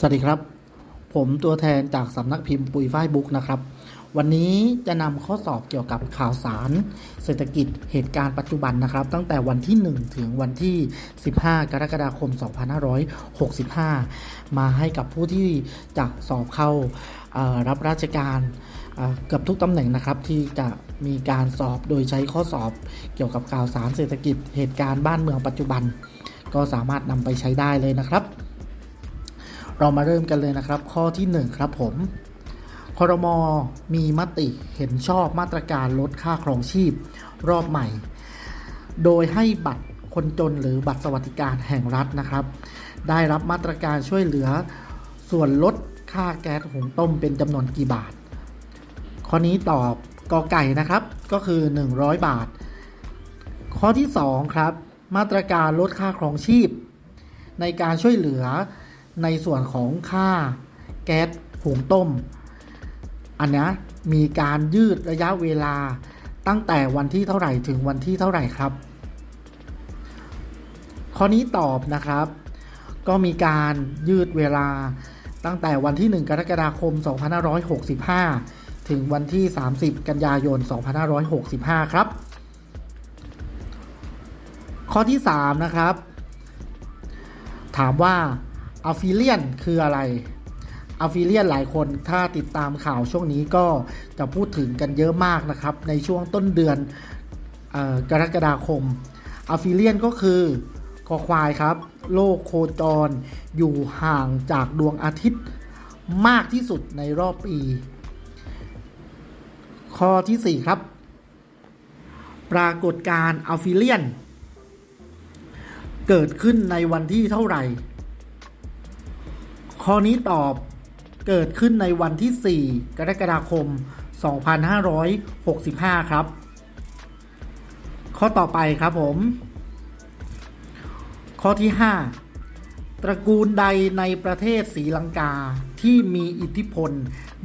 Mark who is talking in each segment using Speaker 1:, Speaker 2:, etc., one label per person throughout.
Speaker 1: สวัสดีครับ ผมตัวแทนจากสำนักพิมพ์ปุยฝ้ายบุ๊กนะครับ วันนี้จะนำข้อสอบเกี่ยวกับข่าวสาร เศรษฐกิจเหตุการณ์ปัจจุบันนะครับ ตั้งแต่วันที่ 1 ถึงวันที่ 15 กรกฎาคม 2565 มาให้กับผู้ที่จะสอบเข้ารับราชการเกือบทุกตำแหน่งนะครับที่จะมีการสอบโดยใช้ข้อสอบเกี่ยวกับข่าวสารเศรษฐกิจเหตุการณ์บ้านเมืองปัจจุบัน ก็สามารถนำไปใช้ได้เลยนะครับ เรามาเริ่มกันเลยนะครับ ข้อที่ 1 ครับผมคอรมอมีมติเห็นชอบมาตรการลดค่าครองชีพรอบใหม่ โดยให้บัตรคนจนหรือบัตรสวัสดิการแห่งรัฐนะครับ ได้รับมาตรการช่วยเหลือส่วนลดค่าแก๊สหุงต้มเป็นจำนวนกี่บาท ข้อนี้ตอบกอไก่นะครับก็คือ 100 บาท ข้อที่ 2 ครับ มาตรการลดค่าครองชีพ ในการช่วยเหลือ ในส่วนของค่าแก๊สหุงต้ม อันนี้มีการยืดระยะเวลาตั้งแต่วันที่เท่าไหร่ถึงวันที่เท่าไหร่ครับ ข้อนี้ตอบนะครับ ก็มีการยืดเวลาตั้งแต่วันที่ 1 กรกฎาคม 2565 ถึงวันที่ 30 กันยายน 2565 ครับ ข้อที่ 3 นะครับ ถามว่า a f f i l i a t คืออะไร a f f i l i a t หลายคนถ้าติดตามข่าวช่วงนี้ก็จะพูดถึงกันเยอะมากนะครับ ในช่วงต้นเดือนออกรกฎาคม a f f i l i a t ก็คือคอควายครับ โลกโคจรอยู่ห่างจากดวงอาทิตย์มากที่สุดในรอบปี ข้อที่ 4 ครับ ปรากฏการณ์อัลฟิเลียน เกิดขึ้นในวันที่เท่าไหร่ ข้อนี้ตอบเกิดขึ้นในวันที่ 4 กรกฎาคม 2565 ครับ ข้อต่อไปครับผม ข้อที่ 5 ตระกูลใดในประเทศศรีลังกาที่มีอิทธิพล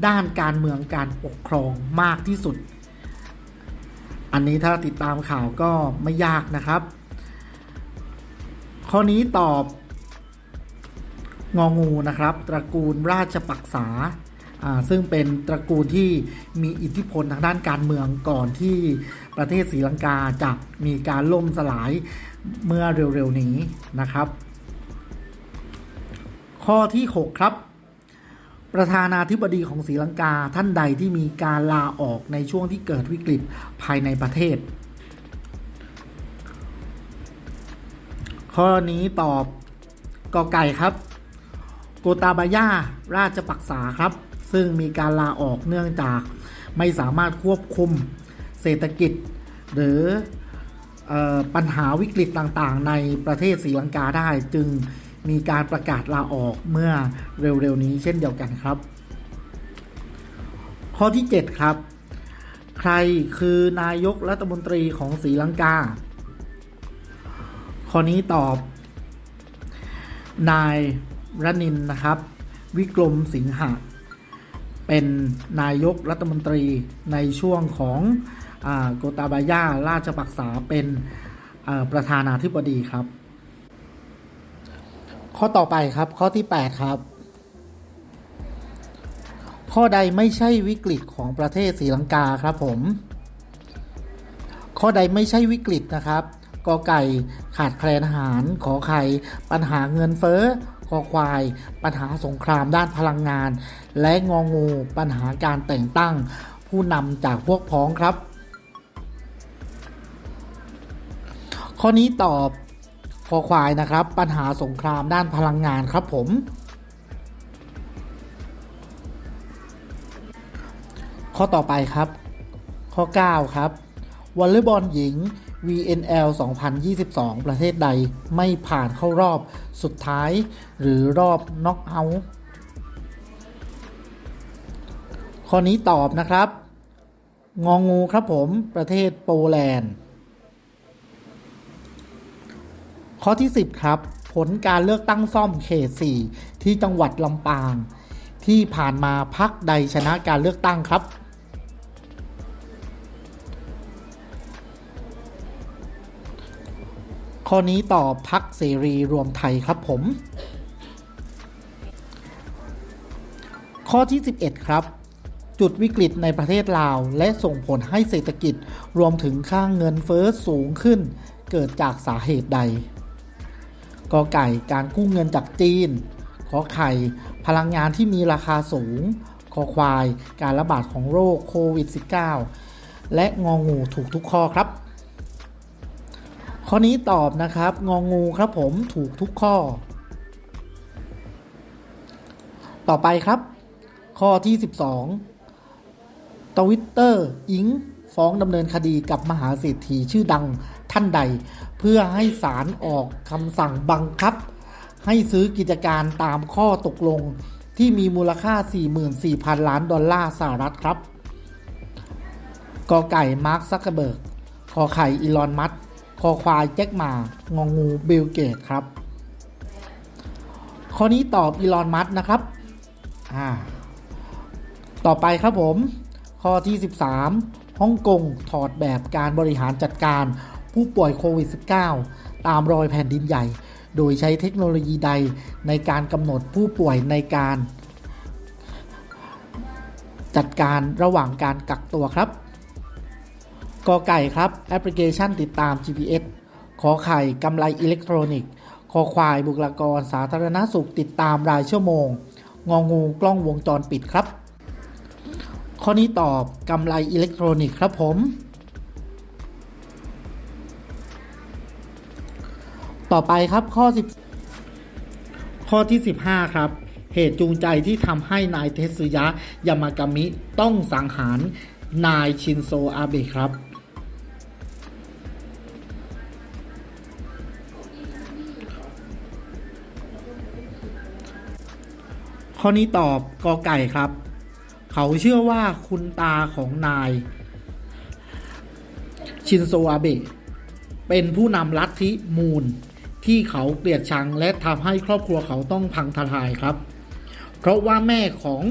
Speaker 1: ด้านการเมืองการปกครองมากที่สุด อันนี้ถ้าติดตามข่าวก็ไม่ยากนะครับ ข้อนี้ตอบ งองูนะครับ ตระกูลราชปักษาอ่าซึ่งเป็นตระกูลที่มีอิทธิพลทางด้านการเมืองก่อนที่ประเทศศรีลังกาจะมีการล่มสลายเมื่อเร็วๆนี้นะครับ ข้อที่ 6 ครับ ประธานาธิบดีของศรีลังกาท่านใดที่มีการลาออกในช่วงที่เกิดวิกฤตภายในประเทศ ข้อนี้ตอบกอไก่ครับ โกตาบายาราชปักษาครับ ซึ่งมีการลาออกเนื่องจากไม่สามารถควบคุมเศรษฐกิจ หรือเออปัญหาวิกฤตต่างๆ ในประเทศศรีลังกาได้จึงมีการประกาศลาออกเมื่อเร็วๆนี้เช่นเดียวกันครับ ข้อที่ 7 ครับ ใครคือนายกรัฐมนตรีของศรีลังกา ข้อนี้ตอบ นาย รนินนะครับ วิกรมสิงหะเป็นนายกรัฐมนตรีในช่วงของอโกตาบายาราชปักษาเป็นประธานาธิบดีครับ ข้อต่อไปครับข้อที่ 8 ครับ ข้อใดไม่ใช่วิกฤตของประเทศศรีลังกาครับผม ข้อใดไม่ใช่วิกฤตนะครับกอไก่ขาดแคลนอาหารขอไข่ปัญหาเงินเฟ้อ อควาย ปัญหาสงครามด้านพลังงาน และงองูปัญหาการแต่งตั้ง ผู้นำจากพวกพ้องครับ ข้อนี้ตอบคอควายนะครับ ปัญหาสงครามด้านพลังงานครับผม ข้อต่อไปครับ ข้อ 9 ครับวอลเลย์บอลหญิง VNL 2022 ประเทศใดไม่ผ่านเข้ารอบสุดท้าย หรือรอบน็อกเอาท์ข้อนี้ตอบนะครับ งองูครับผมประเทศโปแลนด์ ข้อที่ 10 ครับ ผลการเลือกตั้งซ่อมเขต 4 ที่จังหวัดลำปาง ที่ผ่านมาพักใดชนะการเลือกตั้งครับ ข้อนี้ตอบพักเสรีรวมไทยครับผม ข้อที่ 11 ครับ จุดวิกฤตในประเทศลาว และส่งผลให้เศรษฐกิจรวมถึงค่างเงินเฟ้อสูงขึ้น เกิดจากสาเหตุใดกอไก่การกู้เงินจากจีนขอไข่ พลังงานที่มีราคาสูงคอควาย การระบาดของโรคโควิด -19 และงองูถูกทุกข้อครับ ข้อนี้ตอบนะครับ งองูครับผมถูกทุกข้อ ต่อไปครับ ข้อที่ 12 ทวิตเตอร์อิงฟ้องดำเนินคดีกับมหาเศรษฐีชื่อดังท่านใด เพื่อให้ศาลออกคำสั่งบังคับ ให้ซื้อกิจการตามข้อตกลงที่มีมูลค่า 44,000 ล้านดอลลาร์สหรัฐครับกอไก่มาร์คซักเกอร์เบิร์กคอไข่อีลอนมัส คอควายแจ็คหมางองูบิลเกตครับ ข้อนี้ตอบอีลอนมัสนะครับอ่าต่อไปครับผม ข้อที่ 13ฮ่องกงถอดแบบการบริหารจัดการผู้ป่วยโควิด -19 ตามรอยแผ่นดินใหญ่ โดยใช้เทคโนโลยีใดในการกำหนดผู้ป่วยในการ จัดการระหว่างการกักตัวครับ กอไก่ครับแอปพลิเคชันติดตาม GPS ขอไข่กำไรอิเล็กทรอนิกส์คอควายบุคลากรสาธารณสุขติดตามรายชั่วโมง งองูกล้องวงจรปิดครับ ข้อนี้ตอบกำไรอิเล็กทรอนิกส์ครับผม ต่อไปครับข้อ 10 ข้อที่ 15 ครับ เหตุจูงใจที่ทำให้นายเทสึยะ ยามากามิต้องสังหารนายชินโซอาเบะครับ ข้อนี้ตอบกอไก่ครับ เขาเชื่อว่าคุณตาของนาย ชินโซอาเบะเป็นผู้นำลัทธิมูล ที่เขาเกลียดชังและทำให้ครอบครัวเขาต้องพังทลายครับ เพราะว่าแม่ของ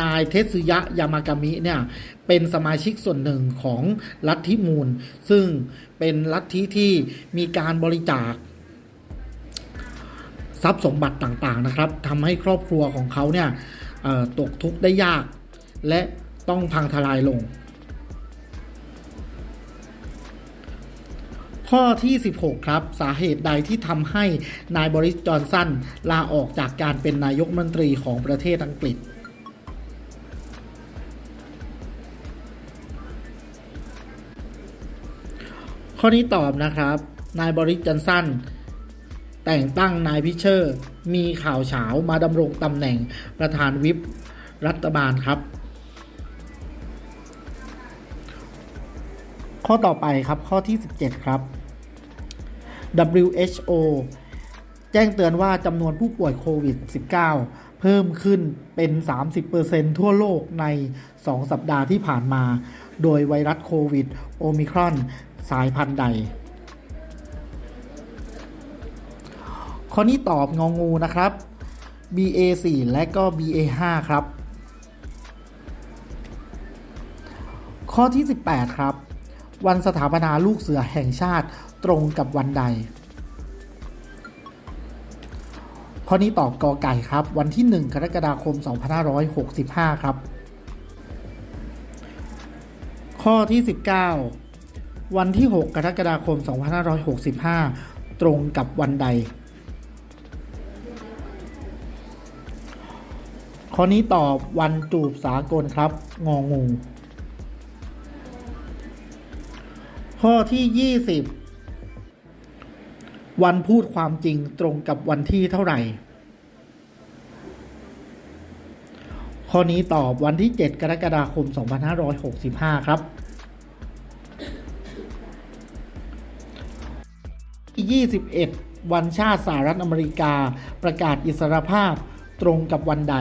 Speaker 1: นายเทสึยะยามากามิเนี่ยเป็นสมาชิกส่วนหนึ่งของลัทธิมูล ซึ่งเป็นลัทธิที่มีการบริจาค ทรัพย์สมบัติต่างๆนะครับทำให้ครอบครัวของเขาเนี่ยตกทุกข์ได้ยาก และต้องพังทลายลง ข้อที่ 16 ครับ สาเหตุใดที่ทำให้นายบริสจอนสันลาออกจากการเป็นนายกมนตรีของประเทศอังกฤษข้อนี้ตอบนะครับ นายบริสจอนสัน แต่งตั้งนายพิเชอร์ มีข่าวเฉามาดำรงตำแหน่งประธานวิปรัฐบาลครับ ข้อต่อไปครับข้อที่ 17 ครับ WHO แจ้งเตือนว่าจำนวนผู้ป่วยโควิด -19 เพิ่มขึ้นเป็น 30%ทั่วโลกใน 2 สัปดาห์ที่ผ่านมา โดยไวรัสโควิด โอมิครอน สายพันธุ์ใด ข้อนี้ตอบงองูนะครับ BA4 และก็ BA5 ครับ ข้อที่ 18 ครับ วันสถาปนาลูกเสือแห่งชาติตรงกับวันใด ข้อนี้ตอบกอไก่ครับ วันที่ 1 กรกฎาคม 2565 ครับ ข้อที่ 19 วันที่ 6 กรกฎาคม 2565 ตรงกับวันใด ข้อนี้ตอบวันจูบสากลครับ งองู ข้อที่ 20 วันพูดความจริงตรงกับวันที่เท่าไหร่ ข้อนี้ตอบวันที่ 7 กรกฎาคม 2565 ครับ21 วันชาติสหรัฐอเมริกา ประกาศอิสรภาพตรงกับวันใด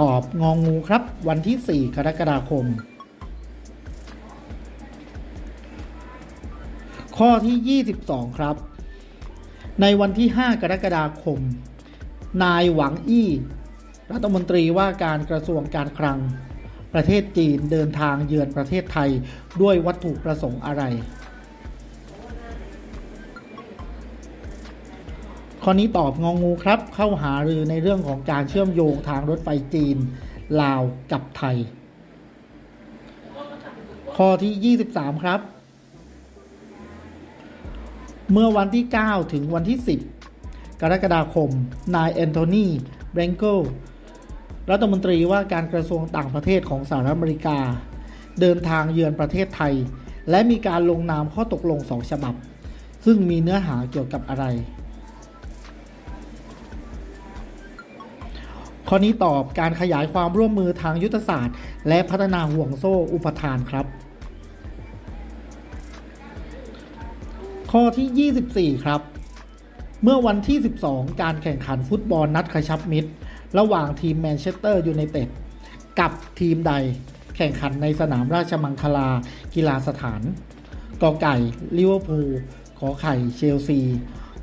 Speaker 1: ตอบงองูครับ วันที่ 4 กรกฎาคม ข้อที่ 22 ครับ ในวันที่ 5 กรกฎาคม นายหวังอี้รัฐมนตรีว่าการกระทรวงการคลัง ประเทศจีนเดินทางเยือนประเทศไทยด้วยวัตถุประสงค์อะไร ข้อนี้ตอบงองูครับ เข้าหารือในเรื่องของการเชื่อมโยงทางรถไฟจีน ลาวกับไทย ข้อที่ 23 ครับ เมื่อวันที่ 9 ถึงวันที่ 10 กรกฎาคม นายแอนโทนีเบรนโกรัฐมนตรีว่าการกระทรวงต่างประเทศของสหรัฐอเมริกา เดินทางเยือนประเทศไทย และมีการลงนามข้อตกลงสองฉบับ ซึ่งมีเนื้อหาเกี่ยวกับอะไร ข้อนี้ตอบการขยายความร่วมมือทางยุทธศาสตร์ และพัฒนาห่วงโซ่อุปทานครับ ข้อที่ 24 ครับ เมื่อวันที่ 12 การแข่งขันฟุตบอลนัดกระชับมิตร ระหว่างทีมแมนเชสเตอร์ยูไนเต็ดกับทีมใดแข่งขันในสนามราชมังคลากีฬาสถานกอไก่ลิเวอร์พูลขอไข่เชลซี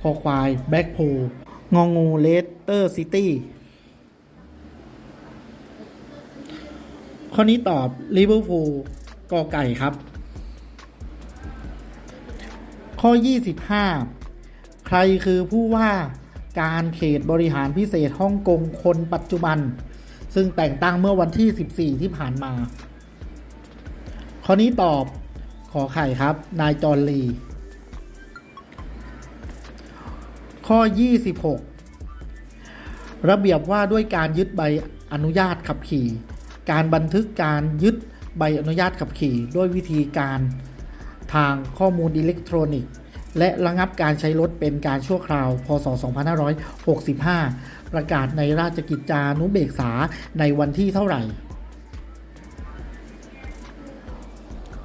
Speaker 1: คอควายแบ็กโพลงองูเลสเตอร์ซิตี้ ข้อนี้ตอบลิเวอร์พูลกอไก่ครับ ข้อ 25 ใครคือผู้ว่าการเขตบริหารพิเศษฮ่องกงคนปัจจุบัน ซึ่งแต่งตั้งเมื่อวันที่ 14 ที่ผ่านมา ข้อนี้ตอบขอไข่ครับ นายจอร์ลี ข้อ 26 ระเบียบว่าด้วยการยึดใบอนุญาตขับขี่ การบันทึกการยึดใบอนุญาตขับขี่ ด้วยวิธีการทางข้อมูลอิเล็กทรอนิกส์ และระงับการใช้รถเป็นการชั่วคราว พศ 2565 ประกาศในราชกิจจานุเบกษาในวันที่เท่าไหร่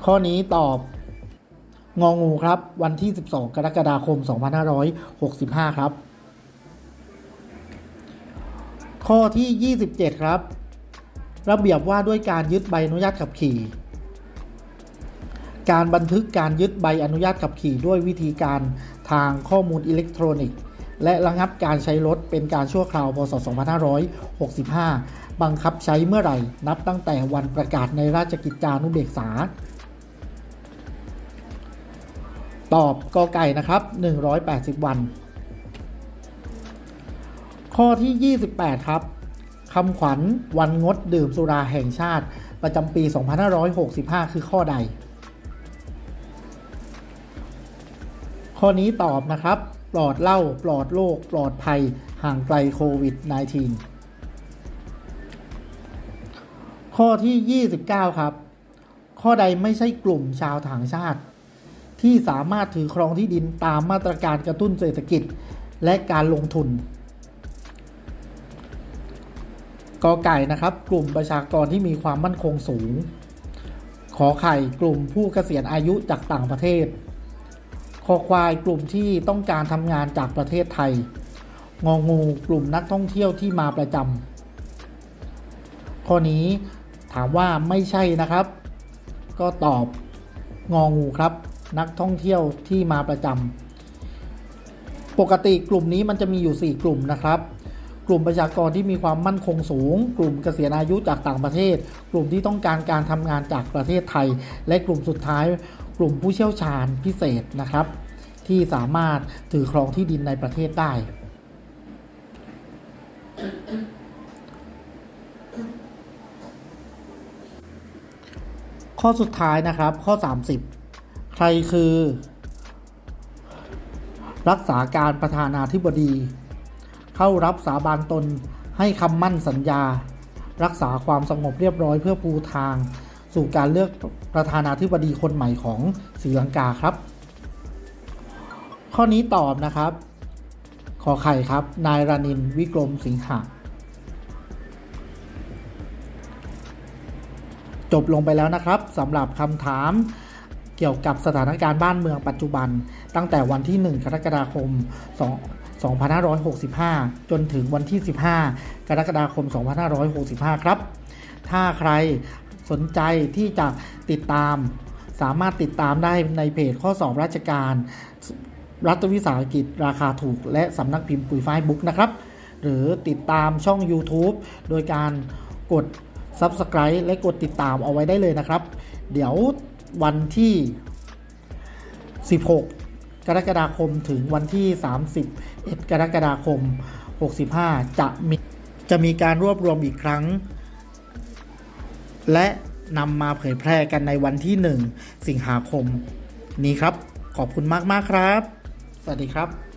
Speaker 1: ข้อนี้ตอบ งองูครับ วันที่ 12 กรกฎาคม 2565 ครับ ข้อที่ 27 ครับ ระเบียบว่าด้วยการยึดใบอนุญาตขับขี่ การบันทึกการยึดใบอนุญาตขับขี่ด้วยวิธีการทางข้อมูลอิเล็กทรอนิกส์ และระงับการใช้รถเป็นการชั่วคราวพศ 2565 บังคับใช้เมื่อไหร่ นับตั้งแต่วันประกาศในราชกิจจานุเบกษา ตอบกอไก่นะครับ 180 วัน ข้อที่ 28 ครับ คำขวัญวันงดดื่มสุราแห่งชาติ ประจำปี 2565 คือข้อใด ข้อนี้ตอบนะครับ ปลอดเหล้าปลอดโรคปลอดภัย ห่างไกลโควิด -19 ข้อที่ 29 ครับ ข้อใดไม่ใช่กลุ่มชาวต่างชาติ ที่สามารถถือครองที่ดินตามมาตรการกระตุ้นเศรษฐกิจ และการลงทุน กอไก่นะครับ กลุ่มประชากรที่มีความมั่นคงสูง ขอไข่กลุ่มผู้เกษียณอายุจากต่างประเทศ คอควายกลุ่มที่ต้องการทำงานจากประเทศไทย งองูกลุ่มนักท่องเที่ยวที่มาประจำข้อนี้ถามว่าไม่ใช่นะครับ ก็ตอบงองูครับ นักท่องเที่ยวที่มาประจำปกติกลุ่มนี้มันจะมีอยู่ 4 กลุ่มนะครับ กลุ่มประชากรที่มีความมั่นคงสูง กลุ่มเกษียณอายุจากต่างประเทศ กลุ่มที่ต้องการการทำงานจากประเทศไทย และกลุ่มสุดท้าย กลุ่มผู้เชี่ยวชาญพิเศษนะครับ ที่สามารถถือครองที่ดินในประเทศได้ข้อสุดท้ายนะครับข้อ 30 ใครคือ รักษาการประธานาธิบดี เข้ารับสาบานตนให้คำมั่นสัญญา รักษาความสงบเรียบร้อยเพื่อปูทาง สู่การเลือกประธานาธิบดีคนใหม่ของศรีลังกาครับ ข้อนี้ตอบนะครับ ขอไข่ครับ นายรานินวิกรมสิงหะจบลงไปแล้วนะครับสำหรับคำถามเกี่ยวกับสถานการณ์บ้านเมืองปัจจุบัน ตั้งแต่วันที่ 1 กรกฎาคม 2 2565 จนถึงวันที่ 15 กรกฎาคม 2565 ครับ ถ้าใครสนใจที่จะติดตาม สามารถติดตามได้ในเพจข้อสอบราชการ รัฐวิสาหกิจราคาถูก และสำนักพิมพ์ปุ๋ยฝ้ายบุ๊กนะครับ หรือติดตามช่อง YouTube โดยการกด Subscribe และกดติดตามเอาไว้ได้เลยนะครับ เดี๋ยววันที่ 16 กรกฎาคมถึงวันที่ 31 กรกฎาคม 65 จะมีจะมีการรวบรวมอีกครั้ง และนำมาเผยแพร่กันในวันที่ 1 สิงหาคม นี้ครับ ขอบคุณมาก ๆ ครับ สวัสดีครับ